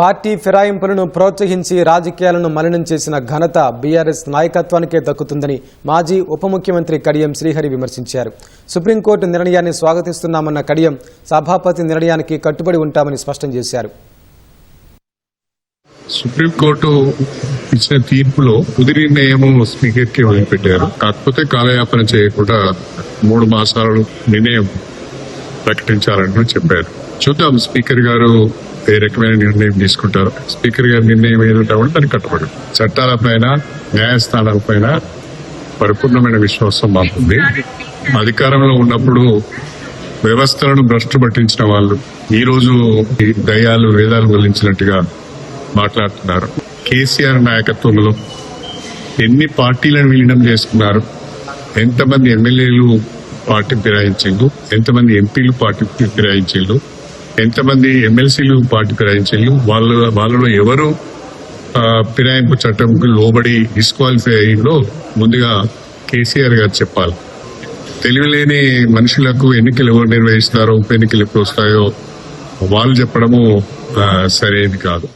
Party ఫిరాయింపులను ప్రోత్సహించి రాజకీయాలను మలినం చేసిన ఘనత బీఆర్ఎస్ నాయకత్వానికే దక్కుతుందని మాజీ ఉప ముఖ్యమంత్రి కడియం శ్రీహరి విమర్శించారు. సుప్రీంకోర్టు నిర్ణయాన్ని స్వాగతిస్తున్నామన్న కడియం సభాపతి నిర్ణయానికి కట్టుబడి ఉంటామని స్పష్టం చేశారు. సుప్రీంకోర్టు ఇచ్చిన తీర్పులో తుది నిర్ణయం స్పీకర్కి వదిలిపెట్టారు. కాకపోతే కాలయాపన చేయకుండా మూడు మాసాలు నిర్ణయం ప్రకటించాలని చెప్పారు. చూద్దాం స్పీకర్ గారు ఏ రకమైన నిర్ణయం తీసుకుంటారు. స్పీకర్ గారి నిర్ణయం ఏదంటే కూడా దానికి కట్టుబడి. చట్టాలపైన న్యాయస్థానాలపైన న్యాయస్థానాల పైన పరిపూర్ణమైన విశ్వాసం మాకుంది. అధికారంలో ఉన్నప్పుడు వ్యవస్థలను భ్రష్టు పట్టించిన వాళ్ళు ఈ రోజు దయాలు వేదాలు వల్లించినట్టుగా మాట్లాడుతున్నారు. కేసీఆర్ నాయకత్వంలో ఎన్ని పార్టీలను విలీనం చేసుకున్నారు? ఎంతమంది ఎమ్మెల్యేలు పార్టీ ఫిరాయించిండు. ఎంతమంది ఎంపీలు పార్టీ ఫిరాయించిండు. ఎంతమంది ఎమ్మెల్సీలు పార్టీ ఫిరాయించిండు. వాళ్ళ వాళ్ళలో ఎవరు ఫిరాయింపు చట్టంకి లోబడి డిస్క్వాలిఫై అయ్యిందో ముందుగా కేసీఆర్ గారు చెప్పాలి. తెలివిలేని మనుషులకు ఎన్నికలు ఎవరు నిర్వహిస్తారో ఉప ఎన్నికలు ఎప్పుడు వస్తాయో వాళ్ళు చెప్పడము సరైనది కాదు.